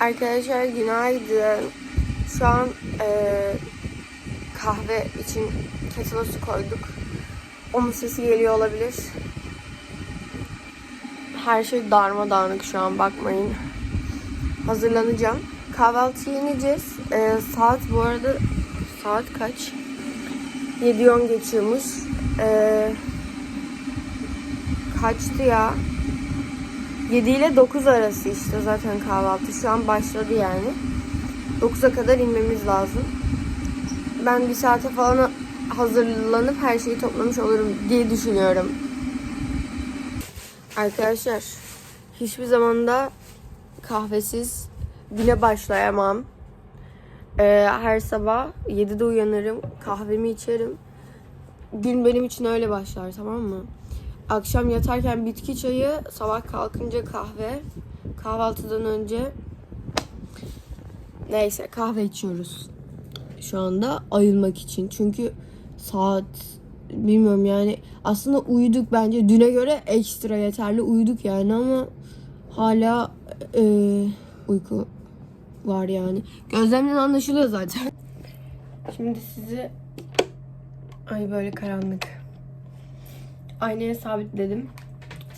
Arkadaşlar günaydın. Şu an eee, kahve için kettle'a su koyduk. Onun sesi geliyor olabilir. Her şey darmadağınık şu an bakmayın. Hazırlanacağım. Kahvaltı yeneceğiz. Eee, saat bu arada saat kaç? 7.10 geçiyormuş. Eee, kaçtı ya? 7 ile 9 arası işte zaten kahvaltı. Şu an başladı yani. 9'a kadar inmemiz lazım. Ben bir saate falan hazırlanıp her şeyi toplamış olurum diye düşünüyorum. Arkadaşlar hiçbir zamanda kahvesiz güne başlayamam. Ee, her sabah 7'de uyanırım, kahvemi içerim. Gün benim için öyle başlar tamam mı? Akşam yatarken bitki çayı, sabah kalkınca kahve, kahvaltıdan önce neyse kahve içiyoruz. Şu anda ayılmak için. Çünkü saat bilmiyorum yani aslında uyuduk bence düne göre ekstra yeterli uyuduk yani ama hala e, uyku var yani. Gözlemden anlaşılıyor zaten. Şimdi sizi ay böyle karanlık. Aynaya sabitledim.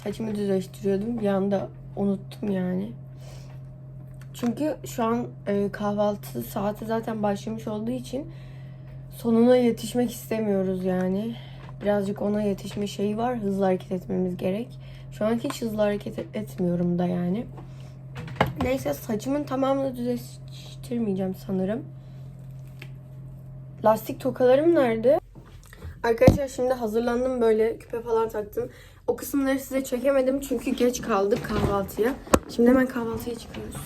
Saçımı düzleştiriyordum. Bir anda unuttum yani. Çünkü şu an e, kahvaltı saati zaten başlamış olduğu için sonuna yetişmek istemiyoruz yani. Birazcık ona yetişme şeyi var. Hızlı hareket etmemiz gerek. Şu an hiç hızlı hareket et- etmiyorum da yani. Neyse saçımın tamamını düzleştirmeyeceğim sanırım. Lastik tokalarım nerede? Arkadaşlar şimdi hazırlandım böyle küpe falan taktım. O kısımları size çekemedim çünkü geç kaldık kahvaltıya. Şimdi hemen kahvaltıya çıkıyoruz.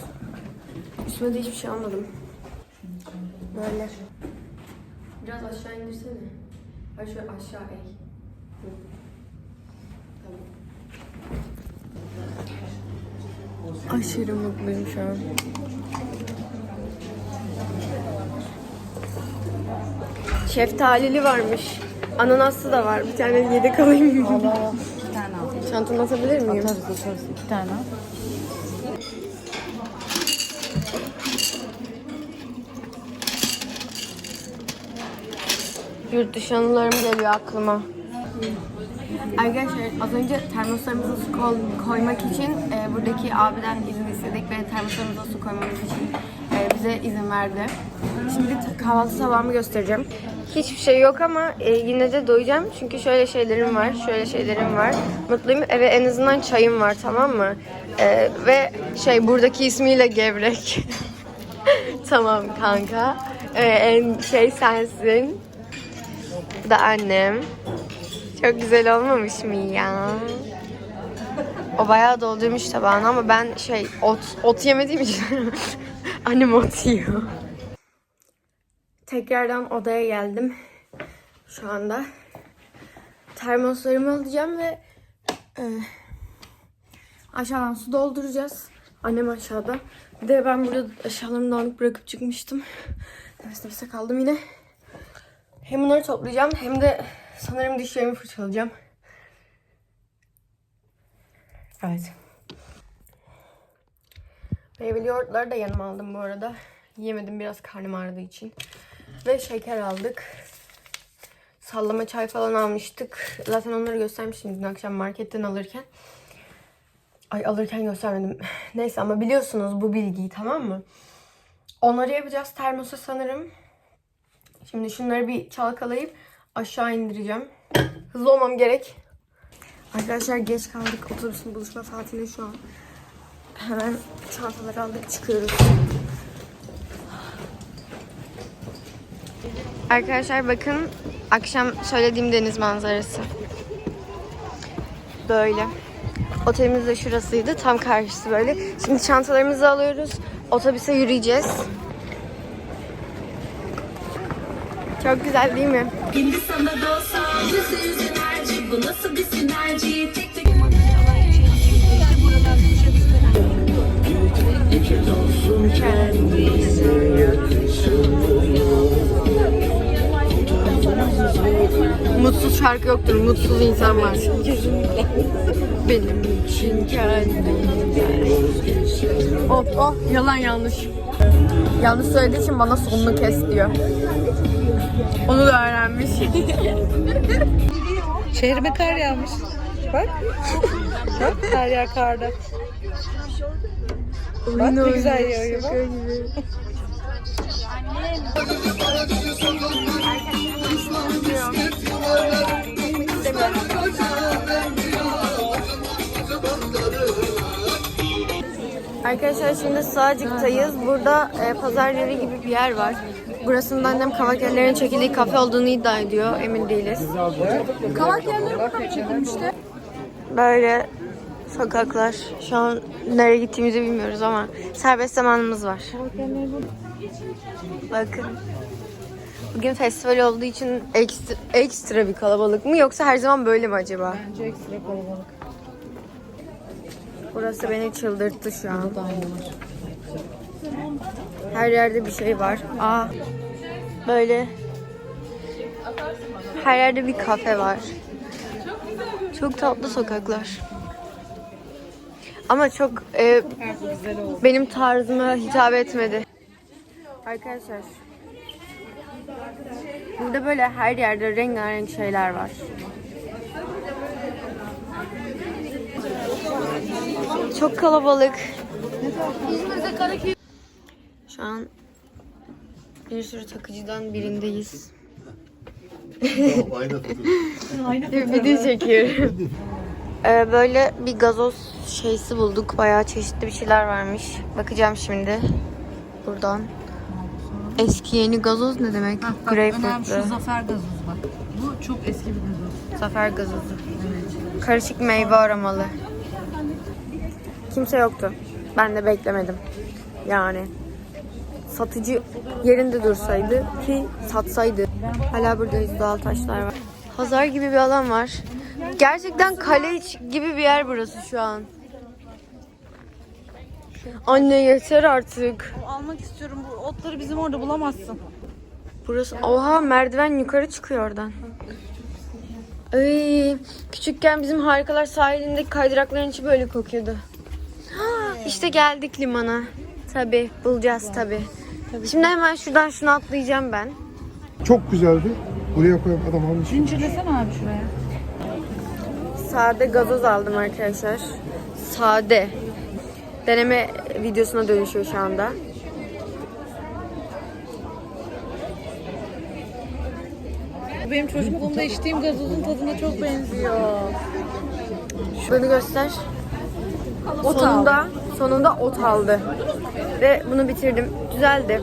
Üstüme de hiçbir şey almadım. Böyle. Biraz aşağı indirsene. Ay şöyle aşağı eğ. Tamam. Aşırı mutluyum şu an. Şeftalili varmış. Ananaslı da var. Bir tane yedek alayım? Allah iki tane al. Çantama atabilir miyim? Atarız atarız iki tane al. Yurt dışı anılarım geliyor aklıma. Arkadaşlar az önce termoslarımıza su koy- koymak için e, buradaki abiden izin istedik ve termoslarımıza su koymamız için e, bize izin verdi. Şimdi kahvaltı tabağımı göstereceğim. Hiçbir şey yok ama e, yine de doyacağım. Çünkü şöyle şeylerim var, şöyle şeylerim var. Mutluyum ve en azından çayım var tamam mı? E, ve şey buradaki ismiyle gevrek. tamam kanka. E, en şey sensin. Bu da annem. Çok güzel olmamış mı ya? O bayağı doldurmuş tabağını ama ben şey ot, ot yemediğim için annem ot yiyor. Tekrardan odaya geldim. Şu anda termoslarımı alacağım ve e, aşağıdan su dolduracağız. Annem aşağıda. Bir de ben burada eşyalarımı dağınık bırakıp çıkmıştım. Nefes nefese kaldım yine. Hem bunları toplayacağım hem de sanırım dişlerimi fırçalayacağım. Evet. Meyveli yoğurtları da yanıma aldım bu arada. Yemedim biraz karnım ağrıdığı için. Ve şeker aldık. Sallama çay falan almıştık. Zaten onları göstermiştim dün akşam marketten alırken. Ay alırken göstermedim. Neyse ama biliyorsunuz bu bilgiyi tamam mı? Onları yapacağız termosa sanırım. Şimdi şunları bir çalkalayıp aşağı indireceğim. Hızlı olmam gerek. Arkadaşlar geç kaldık. Otobüsün buluşma saatinde şu an. Hemen çantaları aldık çıkıyoruz. Arkadaşlar bakın akşam söylediğim deniz manzarası. Böyle. Otelimiz de şurasıydı. Tam karşısı böyle. Şimdi çantalarımızı alıyoruz. Otobüse yürüyeceğiz. Çok güzel değil mi? Hindistan'da doğsa yüzde yüz enerji Bu nasıl bir sinerji Tek tek Mutsuz şarkı yoktur. Mutsuz insan var. Benim için kendin. Oh oh yalan yanlış. Yanlış söylediği için bana sonunu kes diyor. Onu da öğrenmiş. Şehrime kar yağmış. Bak. Bak her yer karda. Bak ne güzel yağıyor bak. Arkadaşlar şimdi Sığacık'tayız. Burada e, pazar yeri gibi bir yer var. Burasının annem kavak yerlerinin çekildiği kafe olduğunu iddia ediyor. Emin değiliz. Kavak yerleri burada çekilmişti. Böyle sokaklar. Şu an nereye gittiğimizi bilmiyoruz ama serbest zamanımız var. Bakın. Bugün festival olduğu için ekstra, ekstra bir kalabalık mı yoksa her zaman böyle mi acaba? Bence ekstra kalabalık. Burası beni çıldırttı şu an. Her yerde bir şey var. Aa, böyle her yerde bir kafe var. Çok tatlı sokaklar. Ama çok e, benim tarzıma hitap etmedi. Arkadaşlar Burada böyle her yerde rengarenk şeyler var. Çok kalabalık. Şu an bir sürü takıcıdan birindeyiz. bir video çekiyorum. Ee, böyle bir gazoz şeysi bulduk. Bayağı çeşitli bir şeyler varmış. Bakacağım şimdi. Buradan. Eski yeni gazoz ne demek? Greyfurtlu. zafer gazozu bak. Bu çok eski bir gazoz. Zafer gazozu. Karışık meyve aromalı. Kimse yoktu. Ben de beklemedim. Yani satıcı yerinde dursaydı ki satsaydı. Hala buradayız doğal taşlar var. Pazar gibi bir alan var. Gerçekten kale gibi bir yer burası şu an. Anne yeter artık. Almak istiyorum. Bu otları bizim orada bulamazsın. Burası oha merdiven yukarı çıkıyor oradan. Ay, küçükken bizim harikalar sahilindeki kaydırakların içi böyle kokuyordu. İşte geldik limana. Tabi bulacağız tabi. Şimdi hemen şuradan şunu atlayacağım ben. Çok güzeldi. Buraya koyup adam almış. Zincir desene abi şuraya. Sade gazoz aldım arkadaşlar. Sade. Deneme videosuna dönüşüyor şu anda. Benim çocukluğumda içtiğim gazozun tadına çok benziyor. Şunu göster. sonunda, sonunda ot aldı. Ve bunu bitirdim. Güzeldi.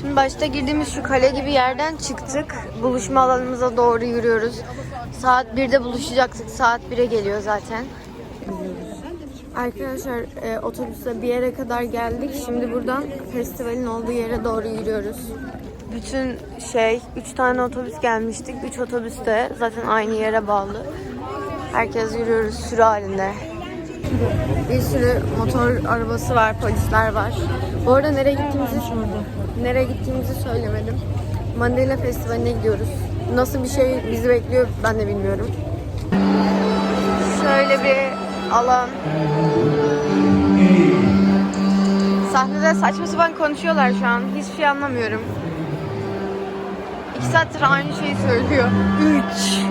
Şimdi başta girdiğimiz şu kale gibi yerden çıktık. Buluşma alanımıza doğru yürüyoruz. Saat 1'de buluşacaktık. Saat 1'e geliyor zaten. Arkadaşlar e, otobüsle bir yere kadar geldik. Şimdi buradan festivalin olduğu yere doğru yürüyoruz. Bütün şey, 3 tane otobüs gelmiştik. 3 otobüs de zaten aynı yere bağlı. Herkes yürüyoruz sürü halinde. Bir sürü motor arabası var, polisler var. Bu arada nereye gittiğimizi nereye gittiğimizi söylemedim. Mandela Festivali'ne gidiyoruz. Nasıl bir şey bizi bekliyor ben de bilmiyorum. Şöyle bir alan. Sahnede saçma sapan konuşuyorlar şu an. Hiçbir şey anlamıyorum. İki saattir aynı şeyi söylüyor. Üç.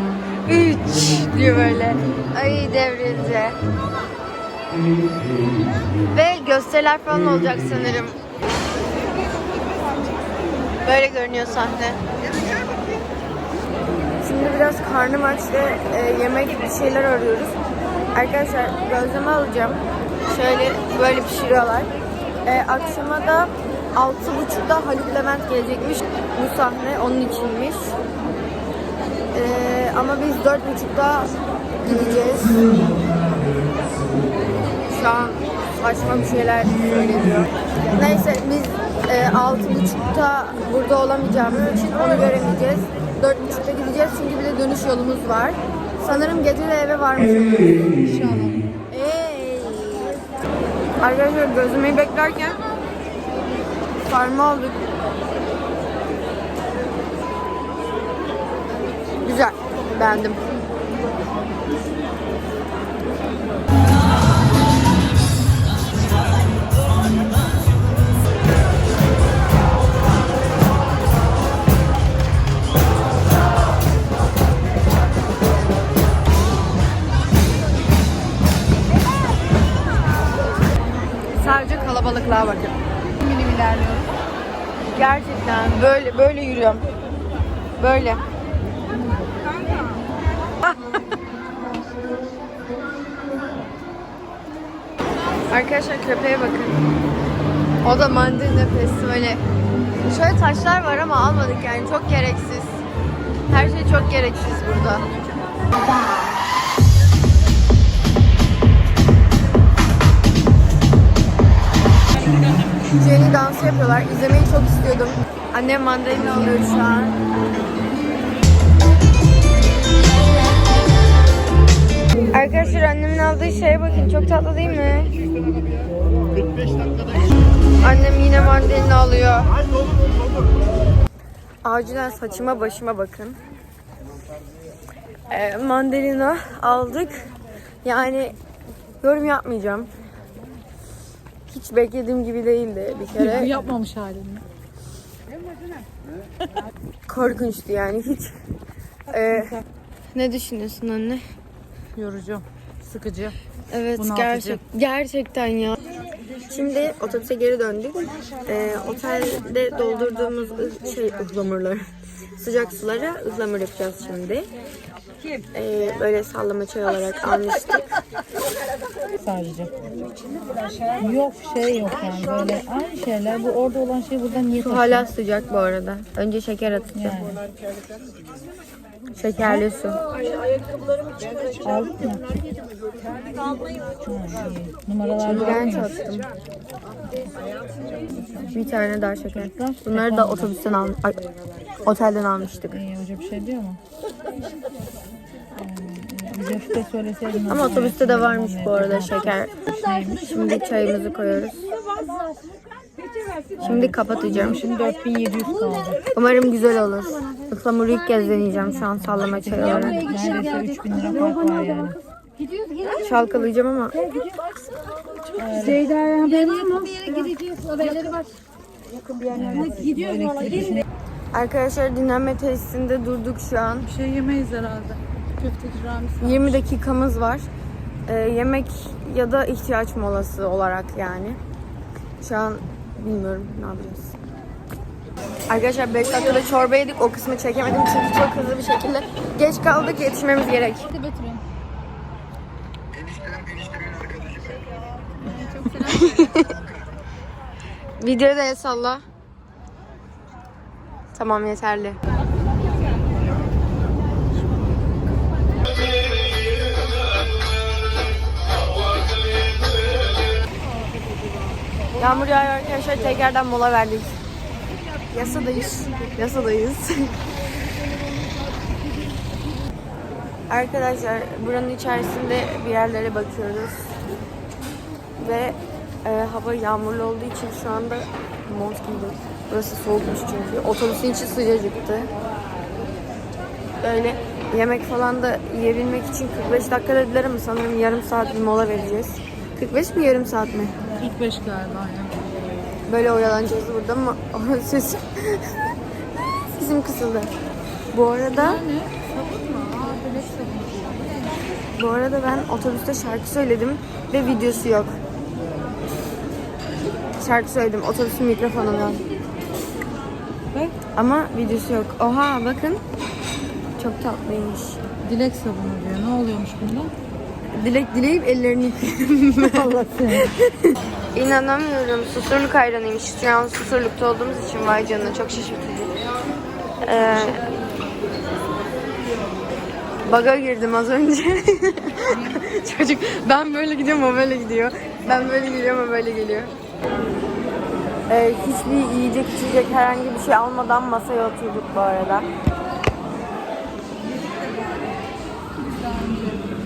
Üç diyor böyle. Ay devrildi. Ve gösteriler falan olacak sanırım. Böyle görünüyor sahne. Şimdi biraz karnım aç ve e, yemek bir şeyler arıyoruz. Arkadaşlar gözleme alacağım. Şöyle böyle pişiriyorlar. E, akşama da 6.30'da Haluk Levent gelecekmiş. Bu sahne onun içinmiş. E, ama biz 4.30'da gideceğiz. Şu an saçma bir şeyler söyleniyor. Neyse biz e, 6.30'da burada olamayacağımız için onu göremeyeceğiz. 4.30'da gideceğiz çünkü bir de dönüş yolumuz var. Sanırım gece de eve varmış. İnşallah. Ey. Arkadaşlar gözlemeyi beklerken sarma aldık. Güzel. Beğendim. Kalabalıklığa bakın. Minim ilerliyoruz. Gerçekten böyle böyle yürüyorum. Böyle. Arkadaşlar köpeğe bakın. O da mandalina festivali. Şöyle taşlar var ama almadık yani çok gereksiz. Her şey çok gereksiz burada. Jenny dans yapıyorlar. İzlemeyi çok istiyordum. Annem mandalina alıyor şu an. Arkadaşlar annemin aldığı şeye bakın. Çok tatlı değil mi? Annem yine mandalina alıyor. Acilen saçıma başıma bakın. Ee, mandalina aldık. Yani yorum yapmayacağım. Hiç beklediğim gibi değildi bir kere. Yapmamış halini. Korkunçtu yani hiç. Ee, ne düşünüyorsun anne? Yorucu. Sıkıcı. Evet Bunaltıcı. gerçek gerçekten ya. Şimdi otobüse geri döndük. Ee, otelde doldurduğumuz şey ıhlamurlar. Sıcak sulara ıhlamur yapacağız şimdi. Ee, böyle sallama çay olarak almıştık. Sadece. Yok şey yok yani böyle aynı şeyler. Bu orada olan şey burada niye Su hala sıcak bu arada. Önce şeker atacağım. Şekerli su. Aldın mı? Ha, iyi. Numaralar İğrenç mı? attım. Bir tane daha şeker. Bunları da otobüsten al ay, otelden almıştık. İyi hoca bir şey diyor mu? Ee, söyleseydin. Ama otobüste de varmış bu arada şeker. Şimdi çayımızı koyuyoruz. Şimdi kapatacağım. Şimdi 4700 kaldı. Umarım güzel olur. Ihlamuru ilk kez deneyeceğim şu an sallama çay olarak. Neredeyse 3000 lira fark var yani. Çalkalayacağım ama arkadaşlar dinlenme tesisinde durduk şu an. Bir şey yemeyiz herhalde. Köfteci Ramiz. 20 dakikamız var. Ee, yemek ya da ihtiyaç molası olarak yani. Şu an bilmiyorum ne yapacağız. Arkadaşlar 5 dakikada çorba yedik. O kısmı çekemedim çünkü çok hızlı bir şekilde geç kaldık. Yetişmemiz gerek. Videoyu da el salla. Tamam yeterli. Yağmur yağıyor arkadaşlar. Tekrardan mola verdik. Yasadayız. Yasadayız. arkadaşlar buranın içerisinde bir yerlere bakıyoruz. Ve e, hava yağmurlu olduğu için şu anda mont giydim. Burası soğukmuş çünkü. Otobüsün içi sıcacıktı. Böyle yemek falan da yiyebilmek için 45 dakika dediler ama sanırım yarım saat bir mola vereceğiz. 45 mi yarım saat mi? 45 galiba ya. Böyle oyalanacağız burada ama ses sesim kısıldı. Bu arada bu arada ben otobüste şarkı söyledim ve videosu yok. Şarkı söyledim otobüsün mikrofonundan. Bak. Ama videosu yok. Oha bakın. Çok tatlıymış. Dilek sabunu diyor. Ne oluyormuş bunda? Dilek dileyip ellerini yıkayayım. Allah. İnanamıyorum. Susurluk hayranıymış. Şu an Susurluk'ta olduğumuz için vay canına çok şaşırtıcı. Ee, baga girdim az önce. Çocuk ben böyle gidiyorum o böyle gidiyor. Ben böyle geliyorum o böyle geliyor. Ee, hiçbir yiyecek içecek herhangi bir şey almadan masaya oturduk bu arada.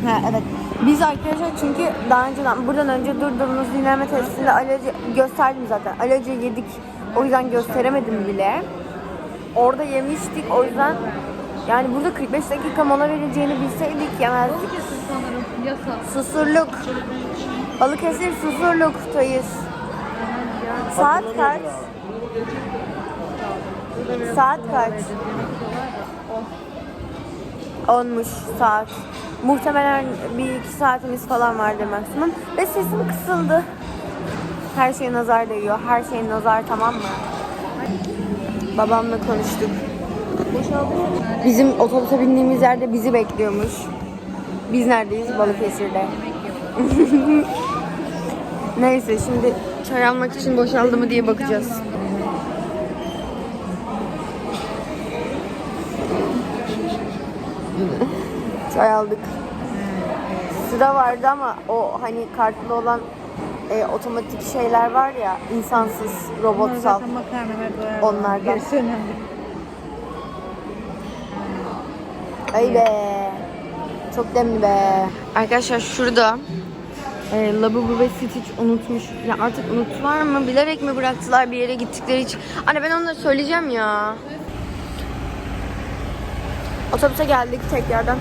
Ha, evet. Biz arkadaşlar çünkü daha önceden buradan önce durduğumuz dinleme testinde alacı gösterdim zaten. Alacı yedik. O yüzden gösteremedim bile. Orada yemiştik. O yüzden Yani burada 45 dakika mola verileceğini bilseydik yemezdik. Sanırım yasa. Susurluk. Balıkesir Susurluk'tayız. Saat kaç? Saat kaç? Olmuş saat. Muhtemelen bir iki saatimiz falan vardır maksimum. Ve sesim kısıldı. Her şey nazar değiyor. Her şey nazar tamam mı? Babamla konuştuk. Bizim otobüse bindiğimiz yerde bizi bekliyormuş. Biz neredeyiz? Balıkesir'de. Neyse şimdi çay almak için boşaldı mı diye bakacağız. Çay aldık. Sıra vardı ama o hani kartlı olan e, otomatik şeyler var ya insansız, Onlar robotsal. zaten makarna ve doyar. Onlardan. Gerisi önemli. Ay be. Çok demli be. Arkadaşlar şurada e, Labubu ve Stitch unutmuş. Ya artık unuttular mı? Bilerek mi bıraktılar bir yere gittikleri için? Anne ben onları söyleyeceğim ya. Otobüse geldik tekrardan.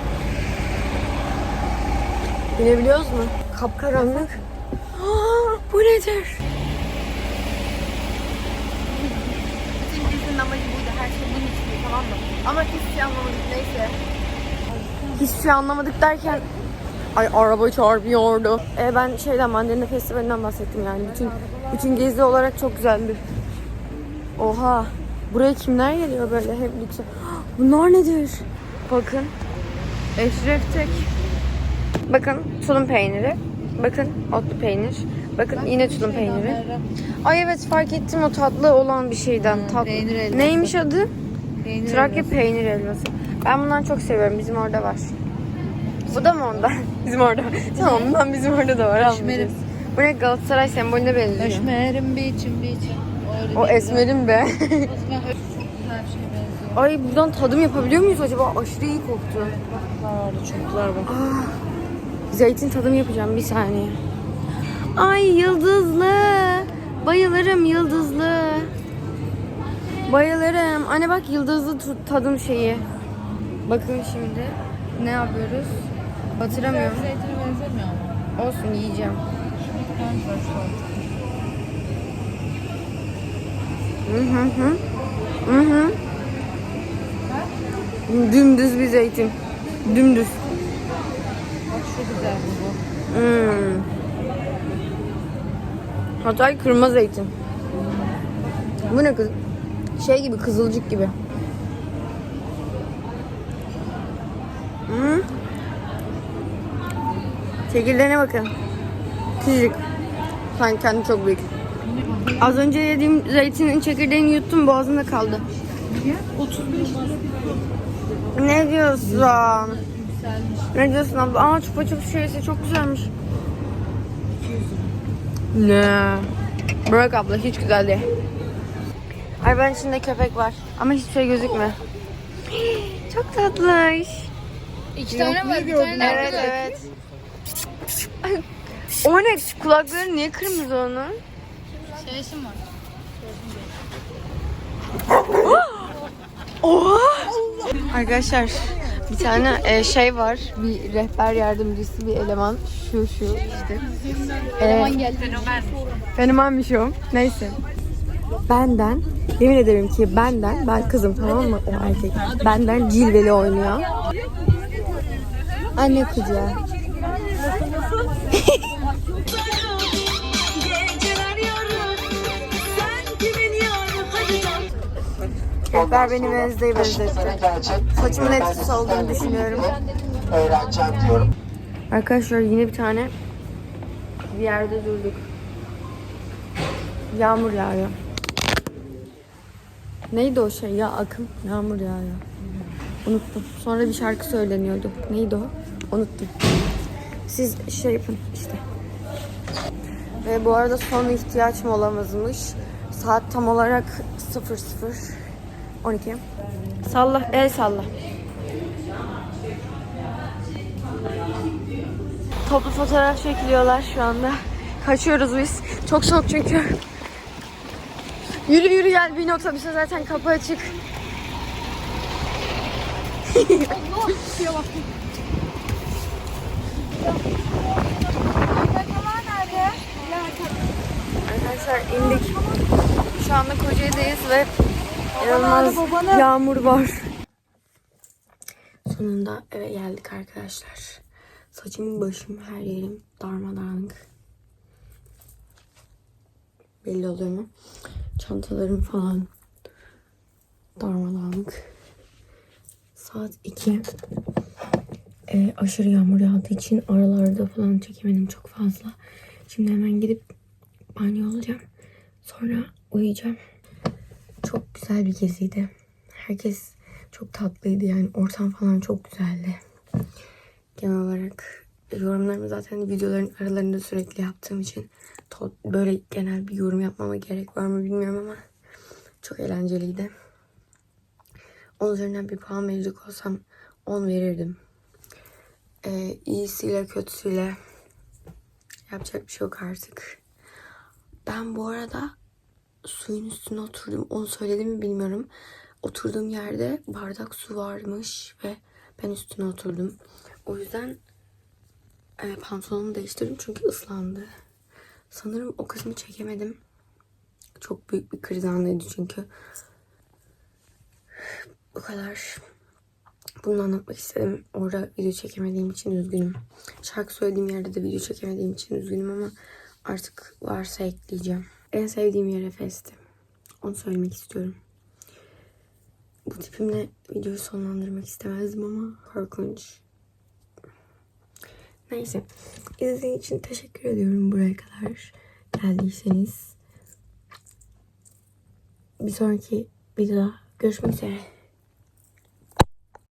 Binebiliyoruz mu? Kapkaranlık. Aa, bu nedir? Bütün dizinin amacı buydu. Her şey bunun içindi tamam mı? Ama hiçbir şey anlamadık neyse. Hiçbir şey anlamadık derken Ay araba çarpıyordu. E, ben şeyden Mandalina Festivali'nden bahsettim yani. Bütün bütün gezi olarak çok güzeldi. Oha. Buraya kimler geliyor böyle hep lüks. Bunlar nedir? Bakın. Eşref Tek. Bakın tulum peyniri. Bakın otlu peynir. Bakın yine tulum peyniri. Ay evet fark ettim o tatlı olan bir şeyden. Tatlı. peynir helvası. Neymiş adı? Peynir Trakya helvası. peynir helvası. Ben bundan çok seviyorum. Bizim orada var. Bu da mı ondan? bizim orada. Tamam bundan bizim orada da var. almayacağız. Bu ne Galatasaray sembolüne benziyor. Esmerim biçim biçim. Öyle O esmerim be. Esmer her şeye benziyor. Ay buradan tadım yapabiliyor muyuz acaba? Aşırı iyi koktu. Var çocuklar bak. Zeytin tadım yapacağım bir saniye. Ay yıldızlı. Bayılırım yıldızlı. Bayılırım. Anne bak yıldızlı tadım şeyi. Bakın şimdi ne yapıyoruz? Batıramıyorum. Zeytine benzemiyor ama. Olsun yiyeceğim. Hı hı hı. Hı hı. Dümdüz bir zeytin. Dümdüz. Güzel bu. Hmm. Hatay kırma zeytin. Bu ne kız? Şey gibi kızılcık gibi. Hmm. Çekirdeğine bakın. Küçücük. Sanki kendi çok büyük. Az önce yediğim zeytinin çekirdeğini yuttum boğazımda kaldı. Ne diyorsun? Ne diyorsun abla? Aa çupa çup şişesi çok güzelmiş. Ne? Bırak abla hiç güzel değil. Ay ben içinde köpek var ama hiçbir şey gözükmüyor. Çok tatlış. İki tane var. Bir tane Evet evet. o ne? Kulakları niye kırmızı onun? Şeysim var. Oha! Arkadaşlar bir tane e, şey var. Bir rehber yardımcısı bir eleman. Şu şu işte. Eleman geldi. Fenomenmiş o. Neyse. Benden, yemin ederim ki benden, ben kızım tamam mı? O erkek. Benden cilveli oynuyor. Anne kucağı. Rehber beni Wednesday'e benzetti. Saçımın etkisi olduğunu düşünüyorum. öğreneceğim diyorum. Arkadaşlar yine bir tane bir yerde durduk. Yağmur yağıyor. Neydi o şey ya akım? Yağmur yağıyor. Unuttum. Sonra bir şarkı söyleniyordu. Neydi o? Unuttum. Siz şey yapın işte. Ve bu arada son ihtiyaç molamızmış. Saat tam olarak 00 12. Salla, el salla. Toplu fotoğraf çekiliyorlar şu anda. Kaçıyoruz biz. Çok soğuk çünkü. Yürü yürü gel bin otobüse zaten kapı açık. Arkadaşlar indik. Şu anda Kocaeli'deyiz ve inanılmaz yağmur var. Sonunda eve geldik arkadaşlar. Saçım, başım, her yerim darmadağınık. Belli oluyor mu? Çantalarım falan darmadağınık. Saat 2. Ee, aşırı yağmur yağdığı için aralarda falan çekemedim çok fazla. Şimdi hemen gidip banyo olacağım. Sonra uyuyacağım. Çok güzel bir geziydi. Herkes çok tatlıydı yani ortam falan çok güzeldi. Genel olarak yorumlarımı zaten videoların aralarında sürekli yaptığım için böyle genel bir yorum yapmama gerek var mı bilmiyorum ama çok eğlenceliydi. 10 üzerinden bir puan verecek olsam 10 verirdim. Ee, iyisiyle kötüsüyle yapacak bir şey yok artık. Ben bu arada suyun üstüne oturdum. Onu söyledim mi bilmiyorum. Oturduğum yerde bardak su varmış ve ben üstüne oturdum. O yüzden e, pantolonumu değiştirdim çünkü ıslandı. Sanırım o kısmı çekemedim. Çok büyük bir kriz anıydı çünkü. Bu kadar. Bunu anlatmak istedim. Orada video çekemediğim için üzgünüm. Şarkı söylediğim yerde de video çekemediğim için üzgünüm ama artık varsa ekleyeceğim. En sevdiğim yer Efes'ti. Onu söylemek istiyorum. Bu tipimle videoyu sonlandırmak istemezdim ama korkunç. Neyse. İzlediğiniz için teşekkür ediyorum buraya kadar geldiyseniz. Bir sonraki videoda görüşmek üzere.